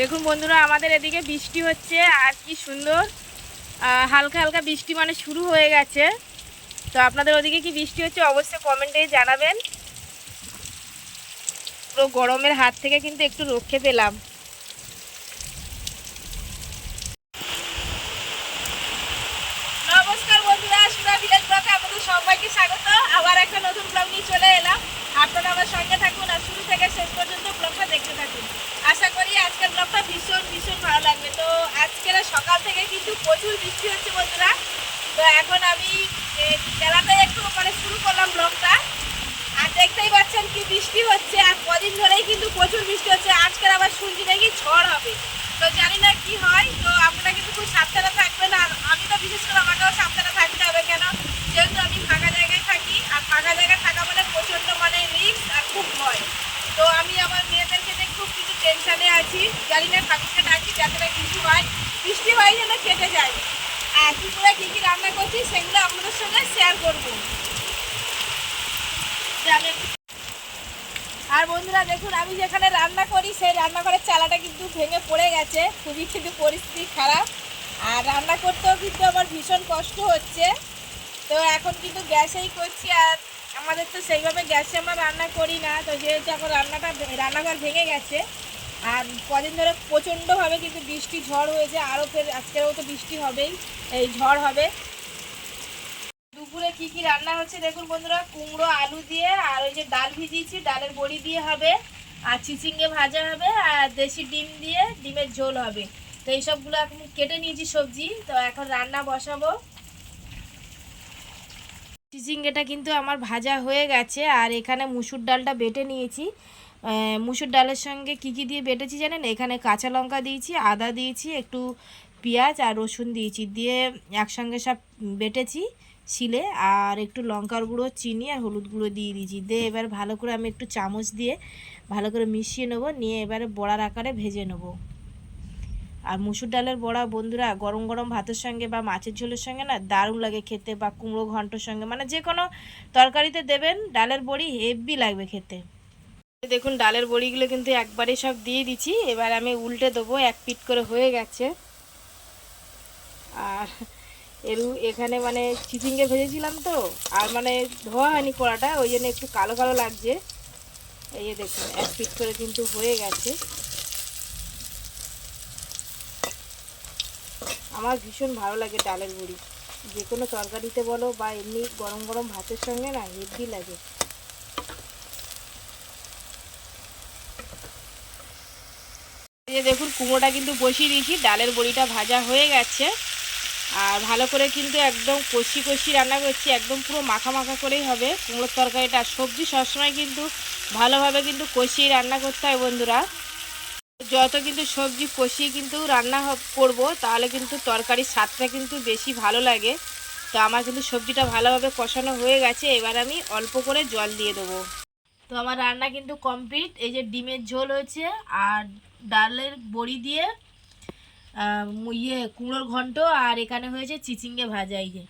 দেখুন বন্ধুরা, আমাদের এদিকে বৃষ্টি হচ্ছে, আর কি সুন্দর। হালকা হালকা বৃষ্টি মানে শুরু হয়ে গেছে। তো আপনাদের ওদিকে কি বৃষ্টি হচ্ছে অবশ্যই কমেন্টে জানাবেন। পুরো গরমের হাত থেকে কিন্তু একটু রক্ষে পেলাম। নমস্কার বন্ধুরা সুরা আপনাদের সবাইকে স্বাগত। আবার একটা নতুন ব্লগ নিয়ে চলে এলাম। আপনারা আমার সঙ্গে থাকুন, আর শুরু থেকে শেষ পর্যন্ত ব্লগটা দেখতে থাকুন আশা করি আজকের ব্লগটা ভীষণ ভালো লাগবে। তো আজকের সকাল থেকে কিন্তু প্রচুর বৃষ্টি হচ্ছে বন্ধুরা। তো এখন আমি খেলাটাই একটু মানে শুরু করলাম ব্লগটা আর দেখতেই পাচ্ছেন কি বৃষ্টি হচ্ছে, আর কদিন ধরেই কিন্তু প্রচুর বৃষ্টি হচ্ছে আজকের আবার শুনছি নাকি ঝড় হবে তো জানি না কি হয় তো আপনারা কিন্তু খুব সাবধানে থাকবেন আর আমি তো বিশেষ করে আমাকেও সাবধানে থাকতে হবে কেন যেহেতু আমি ফাঁকা জায়গায় থাকি আর ফাঁকা জায়গায় থাকা মানে প্রচণ্ড মানে রিস্ক আর খুব ভয় তো আমি আমার মেয়েদেরকে নিয়ে খুব কিছু টেনশনে আছি জানি না ঠাকুরকে ডাকি যাতে না কিছু হয়। বৃষ্টি হয় যেন কেটে যায়। আর দুপুরে কী কী রান্না করছি, সেগুলো আপনাদের সঙ্গে শেয়ার করব। আর বন্ধুরা, দেখুন, আমি যেখানে রান্না করি, সেই রান্নাঘরের চালাটা কিন্তু ভেঙে পড়ে গেছে। খুবই কিন্তু পরিস্থিতি খারাপ। আর রান্না করতেও কিন্তু আমার ভীষণ কষ্ট হচ্ছে। তো এখন কিন্তু গ্যাসেই করছি, আর আমাদের তো সেইভাবে গ্যাসে আমরা রান্না করি না। তো যেহেতু এখন রান্নাটা, রান্নাঘর ভেঙে গেছে আর কদিন ধরে প্রচণ্ডভাবে কিন্তু বৃষ্টি ঝড় হয়েছে, আরও ফের আজকেরও তো বৃষ্টি হবেই, এই ঝড় হবে। দুপুরে কি কি রান্না হচ্ছে দেখুন বন্ধুরা, কুমড়ো, আলু দিয়ে, আর ওই যে ডাল ভিজিয়েছি, ডালের বড়ি দিয়ে হবে, আর চিচিঙ্গে ভাজা হবে, আর দেশি ডিম দিয়ে ডিমের ঝোল হবে। তো এইসবগুলো এখন কেটে নিয়েছি সবজি, তো এখন রান্না বসাবো। চিচিঙ্গেটা কিন্তু আমার ভাজা হয়ে গেছে, আর এখানে মুসুর ডালটা বেটে নিয়েছি। মুসুর ডালের সঙ্গে কি কি দিয়ে বেটেছি জানেন? এখানে কাঁচা লঙ্কা দিয়েছি, আদা দিয়েছি, একটু পেঁয়াজ আর রসুন দিয়েছি। দিয়ে একসঙ্গে সব বেটেছি শিলে, আর একটু লঙ্কার গুঁড়ো, চিনি আর হলুদ গুঁড়ো দিয়ে দিয়েছি। দিয়ে এবার ভালো করে আমি একটু চামচ দিয়ে ভালো করে মিশিয়ে নেব, নিয়ে এবারে বড়ার আকারে ভেজে নেব। আর মুসুর ডালের বড়া বন্ধুরা, গরম গরম ভাতের সঙ্গে বা মাছের ঝোলের সঙ্গে না দারুণ লাগে খেতে, বা কুমড়ো ঘন্টর সঙ্গে। মানে যে কোনো তরকারিতে দেবেন, ডালের বড়ি হেভি লাগবে খেতে। দেখুন, ডালের বড়িগুলো কিন্তু একবারে সব দিয়ে দিচ্ছি। এবার আমি উল্টে দেবো, এক পিট করে হয়ে গেছে। আর এর এখানে মানে চিচিঙ্গে ভেজেছিলাম তো, আর মানে ধোয়া হয়নি কড়াটা, ওই জন্য একটু কালো কালো লাগছে। এই দেখুন, এক পিট করে কিন্তু হয়ে গেছে। আমার ভীষণ ভালো লাগে ডালের বড়ি। যে কোনো তরকারিতে বলো বা এমনি গরম গরম ভাতের সঙ্গে না হেভি লাগে। যে দেখুন কুমড়োটা কিন্তু বসিয়ে দিয়েছি, ডালের বড়িটা ভাজা হয়ে গেছে। আর ভালো করে কিন্তু একদম কষি কষি রান্না করছি, একদম পুরো মাখা মাখা করেই হবে। কুমড়োর তরকারিটা সবজি সবসময় কিন্তু ভালোভাবে কিন্তু কষিয়ে রান্না করতে হয় বন্ধুরা। যত কিন্তু সবজি কষিয়ে কিন্তু রান্না করব, তাহলে কিন্তু তরকারির স্বাদটা কিন্তু বেশি ভালো লাগে। তো আমার কিন্তু সবজিটা ভালোভাবে কষানো হয়ে গেছে, এবার আমি অল্প করে জল দিয়ে দেবো। তো আমার রান্না কিন্তু কমপ্লিট। এই যে ডিমের ঝোল হয়েছে আর ডালের বড়ি দিয়ে ইয়ে কুমড়োর ঘন্ট আর এখানে হয়েছে চিচিঙ্গে ভাজা, এই যে।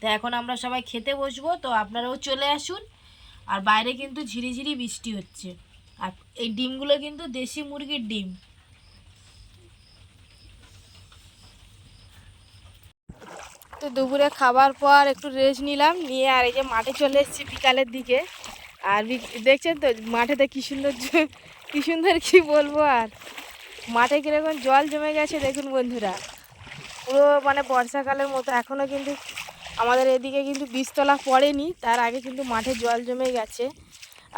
তো এখন আমরা সবাই খেতে বসবো, তো আপনারাও চলে আসুন। আর বাইরে কিন্তু ঝিরিঝিরি বৃষ্টি হচ্ছে। আর এই ডিমগুলো কিন্তু দেশি মুরগির ডিম। তো দুপুরে খাবার পর একটু রেস্ট নিলাম, নিয়ে আর এই যে মাঠে চলে এসেছি বিকালের দিকে। আর দেখছেন তো, মাঠেতে কী সুন্দর কী সুন্দর কী বলব আর। মাঠে কীরকম জল জমে গেছে দেখুন বন্ধুরা। পুরো মানে বর্ষাকালের মতো এখনও কিন্তু আমাদের এদিকে কিন্তু বীজতলা পড়েনি, তার আগে কিন্তু মাঠে জল জমে গেছে।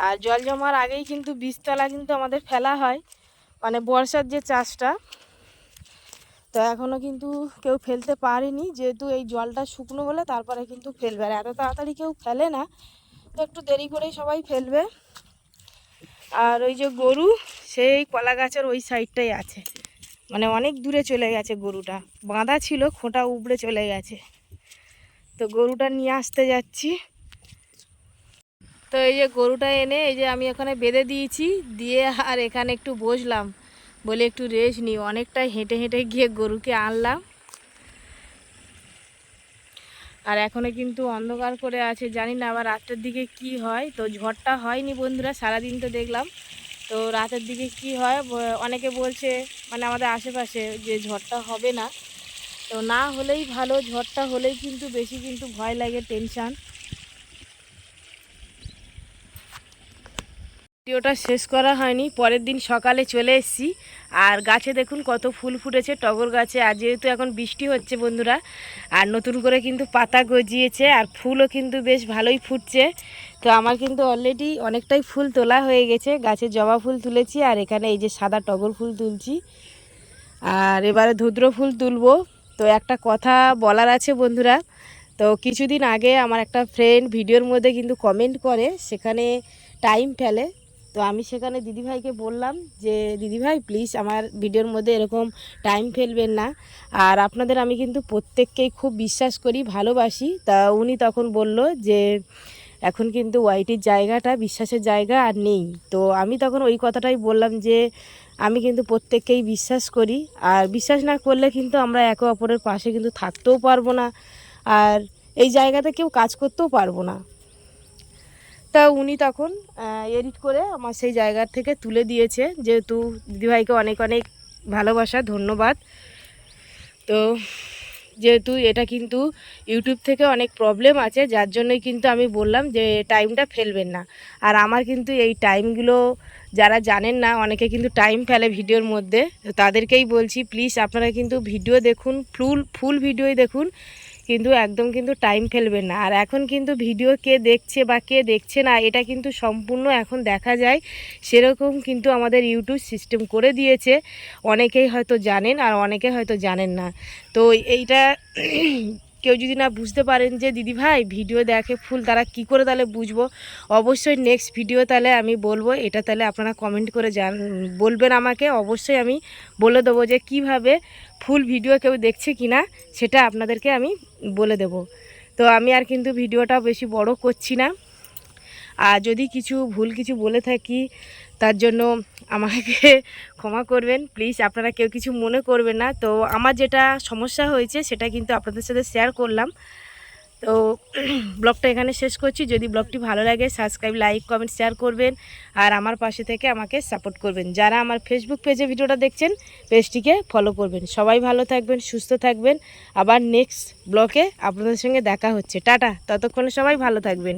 আর জল জমার আগেই কিন্তু বীজতলা কিন্তু আমাদের ফেলা হয় মানে বর্ষার যে চাষটা। তো এখনও কিন্তু কেউ ফেলতে পারেনি, যেহেতু এই জলটা শুকনো হলে তারপরে কিন্তু ফেলবে। আর এত তাড়াতাড়ি কেউ ফেলে না তো একটু দেরি করেই সবাই ফেলবে। আর ওই যে গরু, সেই কলা গাছের ওই সাইডটাই আছে। মানে অনেক দূরে চলে গেছে গরুটা। বাঁধা ছিল, খোঁটা উপড়ে চলে গেছে। তো গরুটা নিয়ে আসতে যাচ্ছি। তো এই যে গরুটা এনে, এই যে আমি এখানে বেঁধে দিয়েছি। দিয়ে আর এখানে একটু বসলাম। বলে একটু রেস্ট নিই। অনেকটাই হেঁটে হেঁটে গিয়ে গরুকে আনলাম। আর এখনও কিন্তু অন্ধকার করে আছে, জানি না আবার রাতের দিকে কি হয়। তো ঝড়টা হয়নি বন্ধুরা, সারাদিন তো দেখলাম। তো রাতের দিকে কি হয় অনেকে বলছে মানে আমাদের আশেপাশে যে ঝড়টা হবে না। তো না হলেই ভালো, ঝড়টা হলেই কিন্তু বেশি কিন্তু ভয় লাগে টেনশান ভিডিওটা শেষ করা হয়নি, পরের দিন সকালে চলে এসেছি। আর গাছে দেখুন কত ফুল ফুটেছে, টগর গাছে। আর যেহেতু এখন বৃষ্টি হচ্ছে বন্ধুরা, আর নতুন করে কিন্তু পাতা গজিয়েছে, আর ফুলও কিন্তু বেশ ভালোই ফুটছে। তো আমার কিন্তু অলরেডি অনেকটাই ফুল তোলা হয়ে গেছে, গাছে জবা ফুল তুলেছি, আর এখানে এই যে সাদা টগর ফুল তুলছি। আর এবারে ধুদ্র ফুল তুলবো। তো একটা কথা বলার আছে বন্ধুরা, তো কিছুদিন আগে আমার একটা ফ্রেন্ড ভিডিওর মধ্যে কিন্তু কমেন্ট করে, সেখানে টাইম ফেলে। তো আমি সেখানে দিদিভাইকে বললাম যে, দিদিভাই প্লিজ আমার ভিডিওর মধ্যে এরকম টাইম ফেলবেন না। আর আপনাদের আমি কিন্তু প্রত্যেককেই খুব বিশ্বাস করি, ভালোবাসি। তা উনি তখন বলল যে, এখন কিন্তু ওয়াইটির জায়গাটা বিশ্বাসের জায়গা আর নেই। তো আমি তখন ওই কথাটাই বললাম যে, আমি কিন্তু প্রত্যেককেই বিশ্বাস করি। আর বিশ্বাস না করলে কিন্তু আমরা একে অপরের পাশে কিন্তু থাকতেও পারব না। আর এই জায়গাতে কেউ কাজ করতেও পারব না। তা উনি তখন এডিট করে আমার সেই জায়গার থেকে তুলে দিয়েছে। যেহেতু দিদিভাইকে অনেক অনেক ভালোবাসা, ধন্যবাদ। তো যেহেতু এটা কিন্তু ইউটিউব থেকে অনেক প্রবলেম আছে, যার জন্যই কিন্তু আমি বললাম যে টাইমটা ফেলবেন না। আর আমার কিন্তু এই টাইমগুলো যারা জানেন না, অনেকে কিন্তু টাইম ফেলে ভিডিওর মধ্যে। তাদেরকেই বলছি প্লিজ আপনারা কিন্তু ভিডিও দেখুন ফুল ফুল ভিডিওই দেখুন। কিন্তু একদম কিন্তু টাইম ফেলবেন না। আর এখন কিন্তু ভিডিও কে দেখছে বা কে দেখছে না, এটা কিন্তু সম্পূর্ণ এখন দেখা যায়। সেরকম কিন্তু আমাদের ইউটিউব সিস্টেম করে দিয়েছে। অনেকেই হয়তো জানেন আর অনেকে হয়তো জানেন না। তো এইটা কেউ যদি না বুঝতে পারেন যে, দিদি ভাই ভিডিও দেখে ফুল, তারা কি করে তাহলে বুঝব? অবশ্যই নেক্সট ভিডিও তাহলে আমি বলব। এটা তাহলে আপনারা কমেন্ট করে জান, বলবেন আমাকে। অবশ্যই আমি বলে দেবো যে, কীভাবে ফুল ভিডিও কেউ দেখছে কি না সেটা আপনাদেরকে আমি বলে দেব। তো আমি আর কিন্তু ভিডিওটা বেশি বড় করছি না। আর যদি কিছু ভুল কিছু বলে থাকি, তার জন্য আমাকে ক্ষমা করবেন। প্লিজ, আপনারা কেউ কিছু মনে করবেন না। তো আমার যেটা সমস্যা হয়েছে, সেটা কিন্তু আপনাদের সাথে শেয়ার করলাম। তো ব্লগটা এখানে শেষ করছি। যদি ব্লগটি ভালো লাগে সাবস্ক্রাইব লাইক কমেন্ট শেয়ার করবেন আর আমার পাশে থেকে আমাকে সাপোর্ট করবেন। যারা আমার ফেসবুক পেজে ভিডিওটা দেখছেন পেজটিকে ফলো করবেন। সবাই ভালো থাকবেন, সুস্থ থাকবেন। আবার নেক্সট ব্লকে আপনাদের সঙ্গে দেখা হচ্ছে। টাটা। ততক্ষণে সবাই ভালো থাকবেন।